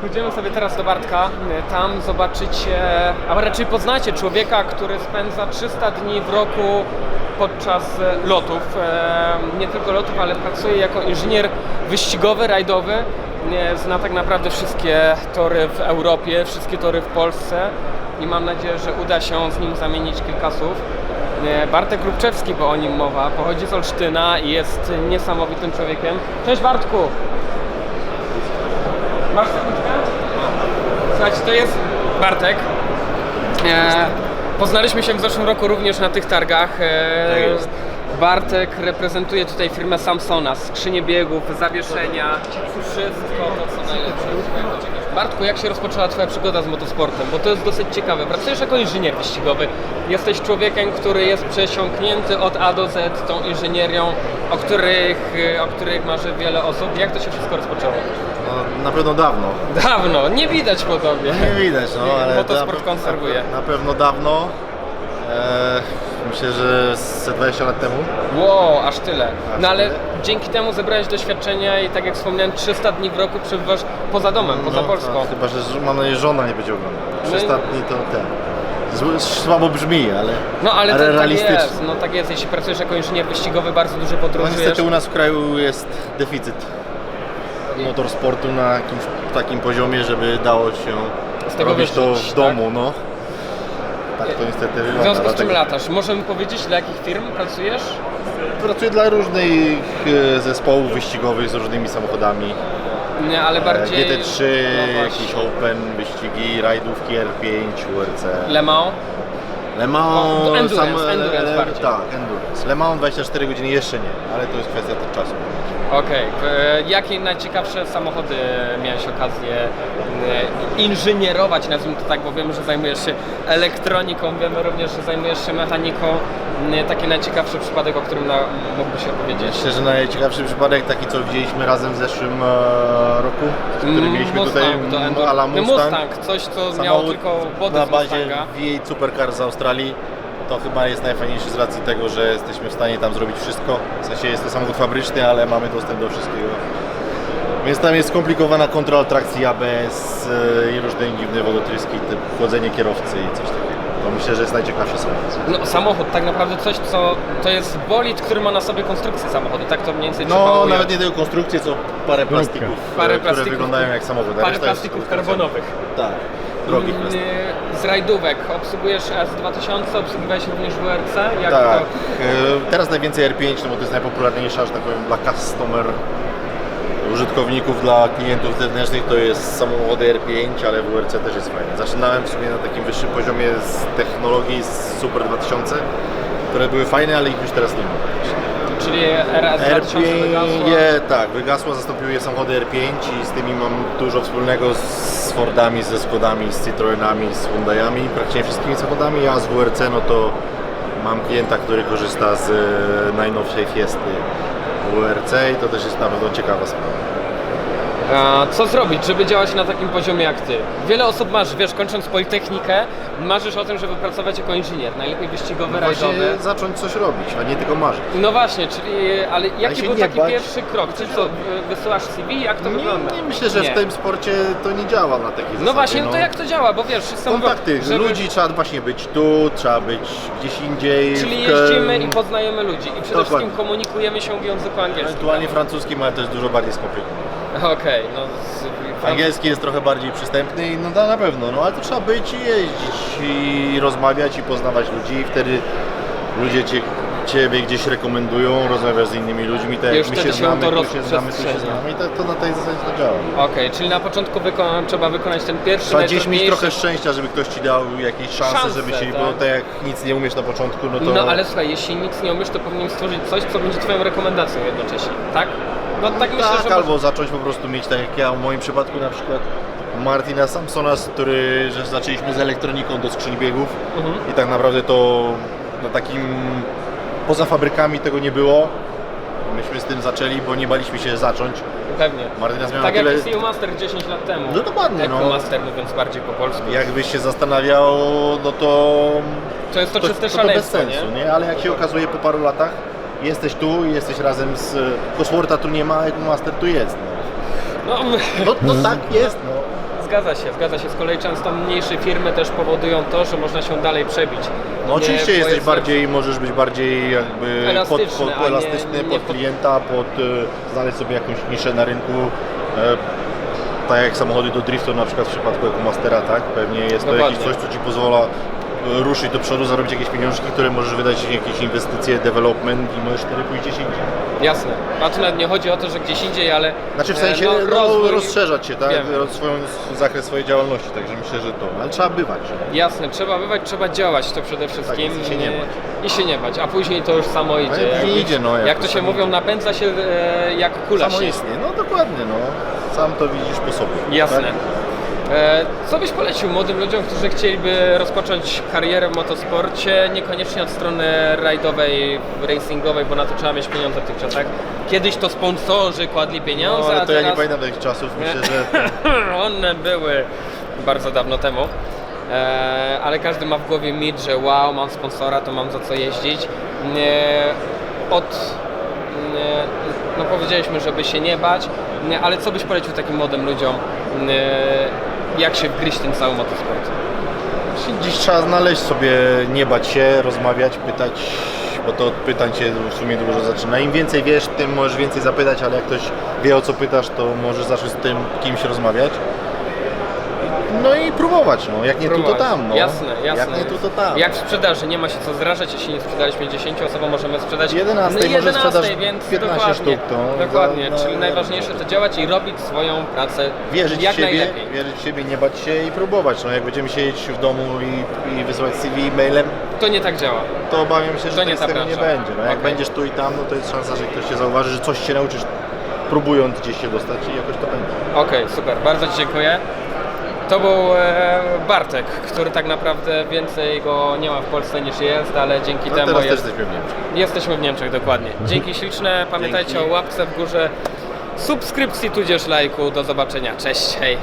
Pójdziemy sobie teraz do Bartka. Tam zobaczycie, a raczej poznacie człowieka, który spędza 300 dni w roku podczas e, lotów. E, Nie tylko lotów, ale pracuje jako inżynier wyścigowy, rajdowy. Zna tak naprawdę wszystkie tory w Europie, wszystkie tory w Polsce i mam nadzieję, że uda się z nim zamienić kilka słów. Bartek Lubczewski, bo o nim mowa, pochodzi z Olsztyna i jest niesamowitym człowiekiem. Cześć Bartku! Masz? Słuchajcie, to jest Bartek. E, poznaliśmy się w zeszłym roku również na tych targach. E, Tak. Bartek reprezentuje tutaj firmę Samsona, skrzynie biegów, zawieszenia, wszystko to co najlepsze. Bartku, jak się rozpoczęła Twoja przygoda z motosportem? Bo to jest dosyć ciekawe. Pracujesz jako inżynier wyścigowy. Jesteś człowiekiem, który jest przesiąknięty od A do Z tą inżynierią, o których, o których marzy wiele osób. Jak to się wszystko rozpoczęło? No, na pewno dawno. Dawno, nie widać po tobie. Nie widać, no ale... Motosport na, konserwuje. Na, na pewno dawno. E, myślę, że ze 20 lat temu. Wow, aż tyle. Aż No ale tyle? dzięki temu zebrałeś doświadczenia i tak jak wspomniałem, 300 dni w roku przebywasz poza domem, poza No, Polską. tak, chyba, że mam nadzieję, żona nie będzie oglądać. No i- 300 dni to ten. Zły- Słabo brzmi, ale, No ale, ale to, tak realistycznie. jest, no tak jest, jeśli pracujesz jako inżynier wyścigowy, bardzo dużo No podróżujesz. niestety u nas w kraju jest deficyt motorsportu na jakimś takim poziomie, żeby dało się robić to w domu, no. Tak to niestety W wygląda. związku z czym dlatego- latasz? Możemy powiedzieć, dla jakich firm pracujesz? Pracuję dla różnych e, zespołów wyścigowych z różnymi samochodami. Nie, ale E, bardziej... GT3, no jakiś właśnie. Open, wyścigi, rajdówki R5, WRC. Le Mans? Le Mans, O, endurance, endurance e, bardziej. Tak, endurance. Le Mans 24 godziny jeszcze nie, ale to jest kwestia czasu. Okej, e, jakie najciekawsze samochody miałeś okazję e, inżynierować, nazwijmy to tak, bo wiemy, że zajmujesz się elektroniką, wiemy również, że zajmujesz się mechaniką. E, Taki najciekawszy przypadek, o którym na, mógłbyś opowiedzieć? Myślę, że najciekawszy przypadek taki, co widzieliśmy razem w zeszłym e, roku, który mieliśmy Mustang tutaj, m, Enduro. ala No, Mustang. Mustang, coś co miało Samochód tylko wodę na z bazie Mustanga. V8 Supercar z Australii. To chyba jest najfajniejsze z racji tego, że jesteśmy w stanie tam zrobić wszystko. W sensie jest to samochód fabryczny, ale mamy dostęp do wszystkiego. Więc tam jest skomplikowana kontrola trakcji ABS e, i różne dziwne wodotryski, typu chłodzenie kierowcy i coś takiego. To myślę, że jest najciekawszy samochód. No, samochód, tak naprawdę coś, co to jest bolid, który ma na sobie konstrukcję samochodu, tak to mniej więcej No, nawet nie tylko konstrukcję, co parę plastików, Parę e, które plastików. wyglądają jak samochód. a Parę reszta jest plastików karbonowych. Tak, drogich Mm, plastików. Z rajdówek obsługujesz S2000, obsługiwałeś również WRC? Jak Tak, to? e, teraz najwięcej R5, no bo to jest najpopularniejsza, że tak powiem, dla customer użytkowników, dla klientów zewnętrznych to jest samochody R5, ale WRC też jest fajne. Zaczynałem w sumie na takim wyższym poziomie z technologii z Super 2000, które były fajne, ale ich już teraz nie ma. Czyli RS 2000 R5, wygasło? je, tak, wygasło, zastąpiły je samochody R5 i z tymi mam dużo wspólnego z Fordami, ze Skodami, z Citroenami, z Hyundaiami, praktycznie wszystkimi samochodami, a z WRC no to mam klienta, który korzysta z e, najnowszej Fiesty WRC i to też jest na pewno ciekawa sprawa. Co zrobić, żeby działać na takim poziomie jak ty? Wiele osób marzy, wiesz, kończąc Politechnikę, marzysz o tym, żeby pracować jako inżynier, najlepiej wyścigowy, rajdowy. Właśnie zacząć coś robić, a nie tylko marzyć. No właśnie, czyli, ale jaki był nie taki bać, pierwszy krok? Czy co, wy- wysyłasz CV, jak to wygląda? Nie, nie myślę, że Nie. w tym sporcie to nie działa na takiej zasadzie. No właśnie, no to jak to działa, bo wiesz, wszyscy mówią, Kontakty żeby- ludzi, trzeba właśnie być tu, trzeba być gdzieś indziej. Czyli jeździmy i poznajemy ludzi i przede Dokładnie. wszystkim komunikujemy się w języku angielskim. Ewentualnie francuskim, ale jest dużo bardziej skomplikowane. Okej, no z, Angielski jest trochę bardziej przystępny i no da na pewno, no ale to trzeba być i jeździć i rozmawiać i poznawać ludzi i wtedy ludzie cię, ciebie gdzieś rekomendują, rozmawiasz z innymi ludźmi, tak Już jak my wtedy się znamy, to tu się znamy, tu się rozprzestrzenia. znamy i tak to na tej zasadzie to działa. Okej, czyli na początku wyko- trzeba wykonać ten pierwszy, Trzeba gdzieś mieć najtrudniejszy- trochę szczęścia, żeby ktoś ci dał jakieś szanse, Szanse, żeby się, tak. bo tak jak nic nie umiesz na początku, no to... No ale słuchaj, jeśli nic nie umiesz, to powinien stworzyć coś, co będzie twoją rekomendacją jednocześnie, tak? No tak myślę, tak, że... albo zacząć po prostu mieć tak jak ja w moim przypadku na przykład Martina Samsona, z który że zaczęliśmy z elektroniką do skrzyń biegów Mhm. i tak naprawdę to na takim poza fabrykami tego nie było. Myśmy z tym zaczęli, bo nie baliśmy się zacząć. Pewnie. Martyna zmiana Tak tyle. jak Master 10 lat temu. No dokładnie, no. Master mówiąc bardziej po polsku. Jakbyś się zastanawiał, no to To jest to, to, czyste to, to bez szaleństwo, sensu, nie? nie? Ale jak się okazuje po paru latach, jesteś tu, jesteś razem z... Cosworta tu nie ma, a Master tu jest. No, No, no, no tak jest, no. zgadza się, zgadza się. Z kolei często mniejsze firmy też powodują to, że można się dalej przebić. No oczywiście Nie, bo jesteś jest- bardziej, możesz być bardziej jakby pod, Elastyczny, pod, a nie- elastyczny nie pod pod- klienta, pod e, znaleźć sobie jakąś niszę na rynku. E, tak jak samochody do driftu na przykład w przypadku Ecomastera, tak? Pewnie jest to Dokładnie. jakieś coś, co Ci pozwala ruszyć do przodu, zarobić jakieś pieniążki, które możesz wydać w jakieś inwestycje, development i możesz wtedy pójść gdzieś indziej. Jasne. Tu nawet nie chodzi o to, że gdzieś indziej, ale... Znaczy w e, sensie no, no, rozwój- rozszerzać się, tak? Wiem. Roz, swoją, zakres swojej działalności, także myślę, że to. Ale trzeba bywać. Jasne, trzeba bywać, trzeba działać to przede wszystkim. jest, i się nie bać. I się nie bać, a później to już samo idzie. później Jak, idzie, no, jak, jak to to się mówią, napędza się e, jak kula Samo się. istnieje. No dokładnie, no. Sam to widzisz po sobie. Jasne. Tak? E, Co byś polecił młodym ludziom, którzy chcieliby rozpocząć karierę w motosporcie, niekoniecznie od strony rajdowej, racingowej, bo na to trzeba mieć pieniądze w tych czasach. Kiedyś to sponsorzy kładli pieniądze, No, ale a to ja nie teraz pamiętam tych czasów. Myślę, że one były bardzo dawno temu. E, ale każdy ma w głowie mit, że wow, mam sponsora, to mam za co jeździć. Od, no powiedzieliśmy, żeby się nie bać, ale co byś polecił takim młodym ludziom, jak się wgryźć ten cały motosport? dziś trzeba znaleźć sobie, nie bać się, rozmawiać, pytać, bo to od pytań się w sumie dużo zaczyna. Im więcej wiesz, tym możesz więcej zapytać, ale jak ktoś wie o co pytasz, to możesz zacząć z tym kimś rozmawiać. No i próbować, no. Jak nie tu, to tam, no. Jasne, jasne. Jak nie tu, to tam. Jak w sprzedaży, nie ma się co zrażać, jeśli nie sprzedaliśmy 10 osobom, możemy sprzedać 11 no, może 11, sprzedasz więc 15 dokładnie, sztuk, to dokładnie, za- czyli na- najważniejsze to działać i robić swoją pracę Wierzyć jak w siebie, najlepiej. wierzyć w siebie, nie bać się i próbować. No jak będziemy siedzieć w domu i, i wysyłać CV mailem, To nie tak działa. to obawiam się, że To nie tak nie będzie. No, jak Okej. będziesz tu i tam, no to jest szansa, że ktoś cię zauważy, że coś się nauczysz próbując gdzieś się dostać i jakoś to będzie. Okej, super, bardzo Ci dziękuję. To był e, Bartek, który tak naprawdę więcej go nie ma w Polsce niż jest, ale dzięki No temu teraz jest, jesteśmy w Niemczech. jesteśmy w Niemczech, dokładnie. Dzięki śliczne, pamiętajcie Dzięki. o łapce w górze, subskrypcji tudzież lajku. Do zobaczenia, cześć, hej.